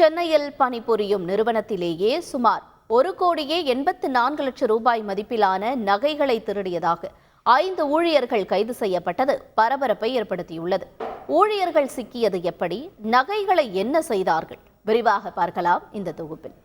சென்னையில் பணிபுரியும் நிறுவனத்திலேயே சுமார் ஒரு கோடியே எண்பத்து நான்கு லட்சம் ரூபாய் மதிப்பிலான நகைகளை திருடியதாக ஐந்து ஊழியர்கள் கைது செய்யப்பட்டது பரபரப்பை ஏற்படுத்தியுள்ளது. ஊழியர்கள் சிக்கியது எப்படி? நகைகளை என்ன செய்தார்கள்? விரிவாக பார்க்கலாம் இந்த தொகுப்பில்.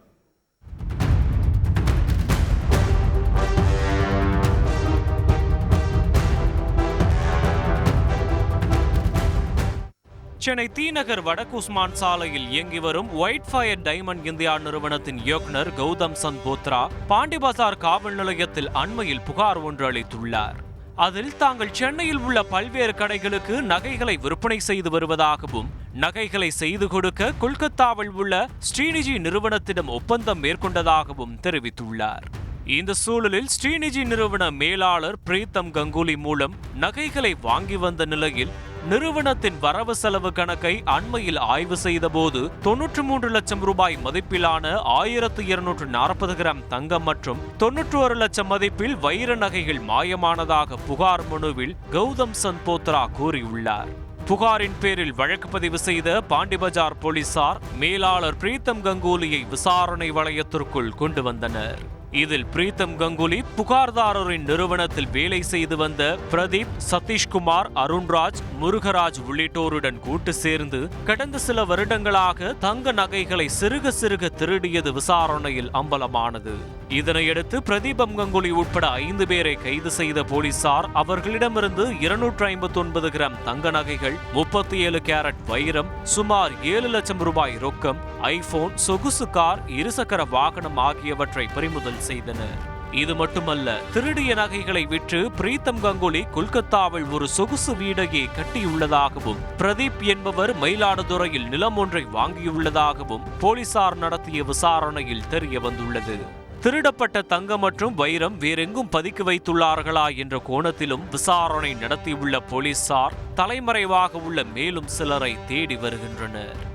சென்னை தீநகர் வடக்கு உஸ்மான் சாலையில் இயங்கி வரும் ஒயிட் ஃபயர் டைமண்ட் இந்தியா நிறுவனத்தின் இயக்குனர் கௌதம் சந்த்போத்ரா பாண்டி பஜார் காவல் நிலையத்தில் அண்மையில் புகார் ஒன்று அளித்துள்ளார். அதில் தாங்கள் சென்னையில் உள்ள பல்வேறு கடைகளுக்கு நகைகளை விற்பனை செய்து வருவதாகவும் நகைகளை செய்து கொடுக்க கொல்கத்தாவில் உள்ள ஸ்ரீனிஜி நிறுவனத்திடம் ஒப்பந்தம் மேற்கொண்டதாகவும் தெரிவித்துள்ளார். இந்த சூழலில் ஸ்ரீநிஜி நிறுவன மேலாளர் பிரீத்தம் கங்குலி மூலம் நகைகளை வாங்கி வந்த நிலையில் நிறுவனத்தின் வரவு செலவு கணக்கை அண்மையில் ஆய்வு செய்தபோது தொன்னூற்று மூன்று லட்சம் ரூபாய் மதிப்பிலான ஆயிரத்து இருநூற்று நாற்பது கிராம் தங்கம் மற்றும் தொன்னூற்று ஒரு லட்சம் மதிப்பில் வைர நகைகள் மாயமானதாக புகார் மனுவில் கௌதம் சந்த் போத்ரா கூறியுள்ளார். புகாரின் பேரில் வழக்கு பதிவு செய்த பாண்டிபஜார் போலீசார் மேலாளர் பிரீத்தம் கங்குலியை விசாரணை வளையத்திற்குள் கொண்டு வந்தனர். இதில் பிரீத்தம் கங்குலி புகார்தாரரின் நிறுவனத்தில் வேலை செய்து வந்த பிரதீப் சதீஷ்குமார் அருண்ராஜ் முருகராஜ் உள்ளிட்டோருடன் கூட்டு சேர்ந்து கடந்த சில வருடங்களாக தங்க நகைகளை சிறுக சிறுக திருடியது விசாரணையில் அம்பலமானது. இதனையடுத்து பிரதீபம் கங்குலி உட்பட ஐந்து பேரை கைது செய்த போலீசார் அவர்களிடமிருந்து இருநூற்று ஐம்பத்தி ஒன்பது கிராம் தங்க நகைகள் முப்பத்தி ஏழு கேரட் வைரம் சுமார் ஏழு லட்சம் ரூபாய் ரொக்கம் ஐபோன் சொகுசு கார் இருசக்கர வாகனம் ஆகியவற்றை பறிமுதல் செய்தனர் இது மட்டுமல்ல திருடிய நகைகளை விற்று பிரீத்தம் கங்குலி கொல்கத்தாவில் ஒரு சொகுசு வீடையே கட்டியுள்ளதாகவும் பிரதீப் என்பவர் மயிலாடுதுறையில் நிலம் ஒன்றை வாங்கியுள்ளதாகவும் போலீசார் நடத்திய விசாரணையில் தெரிய வந்துள்ளது. திருடப்பட்ட தங்கம் மற்றும் வைரம் வேறெங்கும் பதுக்கி வைத்துள்ளார்களா என்ற கோணத்திலும் விசாரணை நடத்தியுள்ள போலீசார் தலைமறைவாக உள்ள மேலும் சிலரை தேடி வருகின்றனர்.